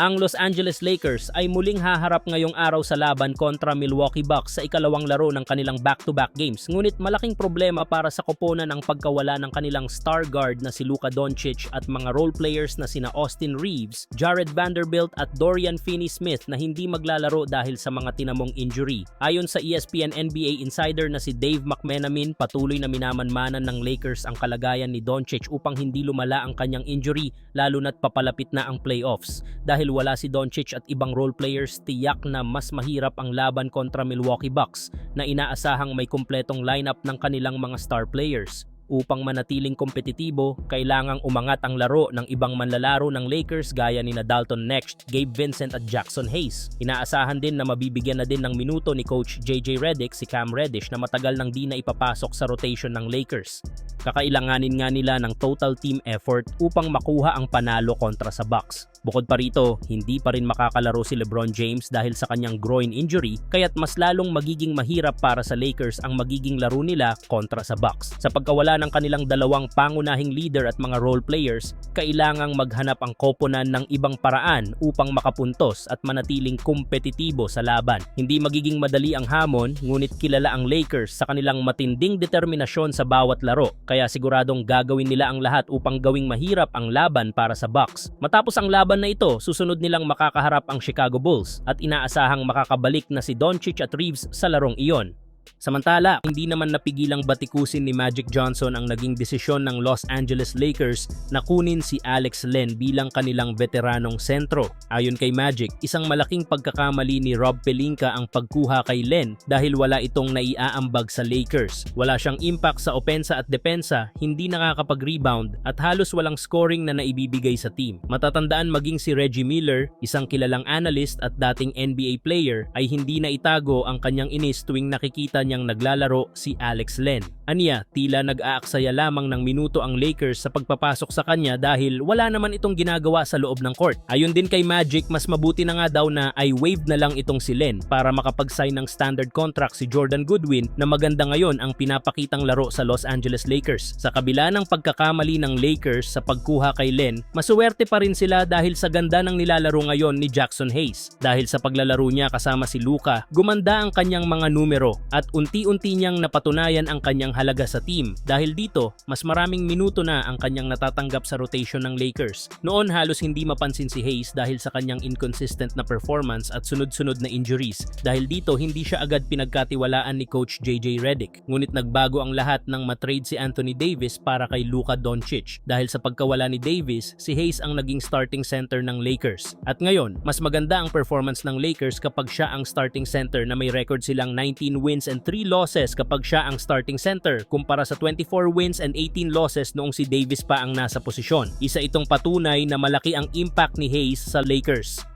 Ang Los Angeles Lakers ay muling haharap ngayong araw sa laban kontra Milwaukee Bucks sa ikalawang laro ng kanilang back-to-back games. Ngunit malaking problema para sa koponan ang pagkawala ng kanilang star guard na si Luka Doncic at mga role players na sina Austin Reeves, Jared Vanderbilt at Dorian Finney-Smith na hindi maglalaro dahil sa mga tinamong injury. Ayon sa ESPN NBA insider na si Dave McMenamin, patuloy na minamanmanan ng Lakers ang kalagayan ni Doncic upang hindi lumala ang kanyang injury lalo na't papalapit na ang playoffs. Dahil wala si Doncic at ibang role players, tiyak na mas mahirap ang laban kontra Milwaukee Bucks na inaasahang may kumpletong lineup ng kanilang mga star players. Upang manatiling kompetitibo, kailangang umangat ang laro ng ibang manlalaro ng Lakers gaya ni Dalton Next, Gabe Vincent at Jackson Hayes. Inaasahan din na mabibigyan na din ng minuto ni Coach JJ Redick si Cam Reddish na matagal nang di na ipapasok sa rotation ng Lakers. Kakailanganin nga nila ng total team effort upang makuha ang panalo kontra sa Bucks. Bukod pa rito, hindi pa rin makakalaro si LeBron James dahil sa kanyang groin injury, kaya't mas lalong magiging mahirap para sa Lakers ang magiging laro nila kontra sa Bucks. Sa pagkawala ng kanilang dalawang pangunahing leader at mga role players, kailangang maghanap ang koponan ng ibang paraan upang makapuntos at manatiling kompetitibo sa laban. Hindi magiging madali ang hamon, ngunit kilala ang Lakers sa kanilang matinding determinasyon sa bawat laro, kaya siguradong gagawin nila ang lahat upang gawing mahirap ang laban para sa Bucks. Matapos ang laban na ito, susunod nilang makakaharap ang Chicago Bulls at inaasahang makakabalik na si Doncic at Reeves sa larong iyon. Samantala, hindi naman napigilang batikusin ni Magic Johnson ang naging desisyon ng Los Angeles Lakers na kunin si Alex Len bilang kanilang veteranong sentro. Ayon kay Magic, isang malaking pagkakamali ni Rob Pelinka ang pagkuha kay Len dahil wala itong naiaambag sa Lakers. Wala siyang impact sa opensa at depensa, hindi nakakapag-rebound at halos walang scoring na naibibigay sa team. Matatandaan maging si Reggie Miller, isang kilalang analyst at dating NBA player, ay hindi na itago ang kanyang inis tuwing nakikita niyang naglalaro si Alex Len. Aniya, tila nag-aaksaya lamang ng minuto ang Lakers sa pagpapasok sa kanya dahil wala naman itong ginagawa sa loob ng court. Ayon din kay Magic, mas mabuti na nga daw na ay wave na lang itong si Len para makapag-sign ng standard contract si Jordan Goodwin na maganda ngayon ang pinapakitang laro sa Los Angeles Lakers. Sa kabila ng pagkakamali ng Lakers sa pagkuha kay Len, masuwerte pa rin sila dahil sa ganda ng nilalaro ngayon ni Jackson Hayes. Dahil sa paglalaro niya kasama si Luka, gumanda ang kanyang mga numero at unti-unti niyang napatunayan ang kanyang halaga sa team. Dahil dito, mas maraming minuto na ang kanyang natatanggap sa rotation ng Lakers. Noon halos hindi mapansin si Hayes dahil sa kanyang inconsistent na performance at sunod-sunod na injuries. Dahil dito, hindi siya agad pinagkatiwalaan ni Coach JJ Redick. Ngunit nagbago ang lahat nang matrade si Anthony Davis para kay Luka Doncic. Dahil sa pagkawala ni Davis, si Hayes ang naging starting center ng Lakers. At ngayon, mas maganda ang performance ng Lakers kapag siya ang starting center na may record silang 19 wins and 3 losses kapag siya ang starting center kumpara sa 24 wins and 18 losses noong si Davis pa ang nasa posisyon. Isa itong patunay na malaki ang impact ni Hayes sa Lakers.